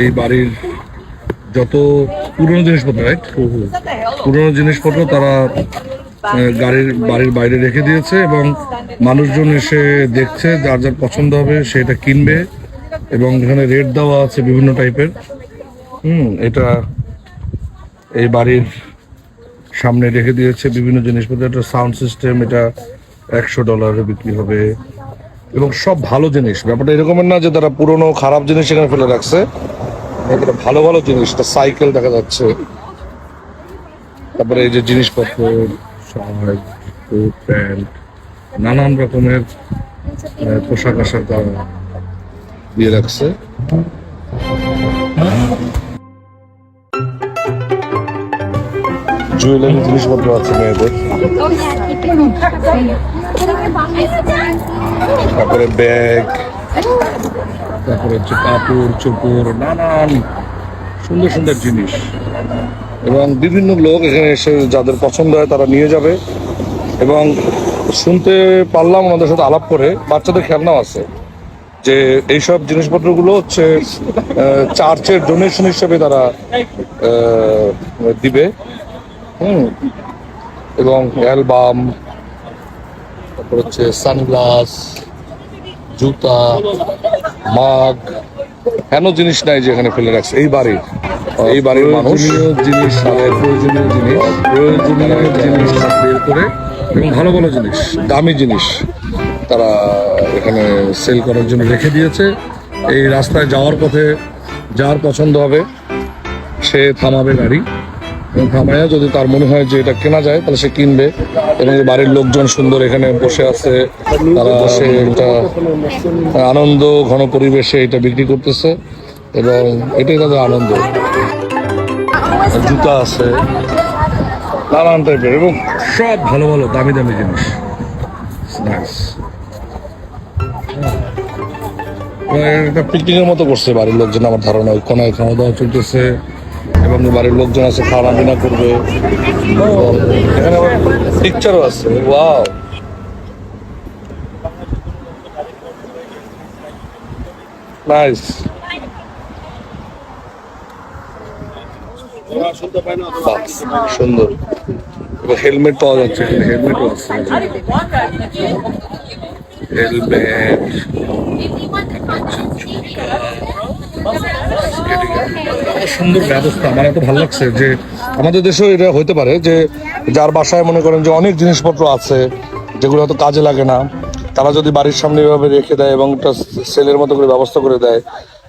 এই বাড়ির যত পুরনো জিনিসপত্র রাইট পুরনো জিনিসপত্র তারা গাড়ির বাড়ির বাইরে রেখে দিয়েছে এবং মানুষজন এসে দেখছে যার যার পছন্দ হবে সেটা কিনবে এবং এখানে রেট দেওয়া আছে বিভিন্ন টাইপের। হুম, এটা এই বাড়ির সামনে রেখে দিয়েছে বিভিন্ন জিনিসপত্র। একটা সাউন্ড সিস্টেম এটা একশো ডলারে বিক্রি হবে। এবং সব ভালো জিনিস। ব্যাপারটা এরকমের না যে তারা পুরনো খারাপ জিনিস এখানে ফেলে রাখছে। এটা ভালো ভালো জিনিস একটা সাইকেল দেখা যাচ্ছে। তারপরে এই যে জিনিসপত্র শার্ট কোট প্যান্ট নানান রকমের পোশাক আশাক তারা দিয়ে রাখছে। জুয়েলারি জিনিসপত্র আছে মেয়েদের। তারপরে ব্যাগ, তারপরে হচ্ছে কাপড়, চোপড়, নানান সুন্দর সুন্দর জিনিস। এবং বিভিন্ন লোক এখানে এসে যাদের পছন্দ হয় তারা নিয়ে যাবে। এবং শুনতে পারলাম ওনাদের সাথে আলাপ করে, বাচ্চাদের খেলনাও আছে। যে এইসব জিনিসপত্রগুলো হচ্ছে চার্চের ডোনেশন হিসেবে তারা দিবে। হুম। এবং অ্যালবাম, তারপর হচ্ছে সানগ্লাস। জুতা মাগ কেন জিনিস নাই যে এখানে ফেলে রাখছে? এই বাড়ির এই বাড়ির মানুষ। জিনিস প্রয়োজনীয় জিনিস প্রয়োজনীয় জিনিস বের করে এবং ভালো ভালো জিনিস। দামি জিনিস তারা এখানে সেল করার জন্য রেখে দিয়েছে। এই রাস্তায় যাওয়ার পথে যার পছন্দ হবে সে থামাবে গাড়ি। থামাইয়া যদি তার মনে হয় যে এটা কেনা যায়, তাহলে সে কিনবে এবং বাড়ির লোকজন সুন্দর এখানে বসে আছে, তারা বসে এটা আনন্দ, ঘন পরিবেশে এটা বিক্রি করতেছে এবং এটাই তাদের আনন্দ। জুতা আছে, নানান টাইপের এবং সব ভালো ভালো দামি দামি জিনিস। একটা পিকনিকের মতো করছে বাড়ির লোকজন, আমার ধারণা, ওই কোনায় খাওয়া দাওয়া চলতেছে। এবং বাড়ির লোকজন আছে খাওয়া পিনা করবে এখানে আবার পিকচারও আছে ওয়াও নাইস সুন্দর। হেলমেট পাওয়া যাচ্ছে এখানে হেলমেটও আছে। হেলমেট। সুন্দর ব্যবস্থা আমার এত ভালো লাগছে যে আমাদের দেশেও এটা হতে পারে যে যার বাসায় মনে করেন যে অনেক জিনিসপত্র আছে যেগুলো হয়তো কাজে লাগে না, তারা যদি বাড়ির সামনে এভাবে রেখে দেয় এবং একটা সেলের মতো করে ব্যবস্থা করে দেয়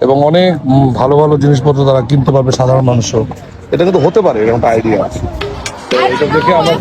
এবং অনেক ভালো ভালো জিনিসপত্র তারা কিনতে পারবে সাধারণ মানুষও, এটা কিন্তু হতে পারে, এরকম একটা আইডিয়া তো এটা দেখে আমার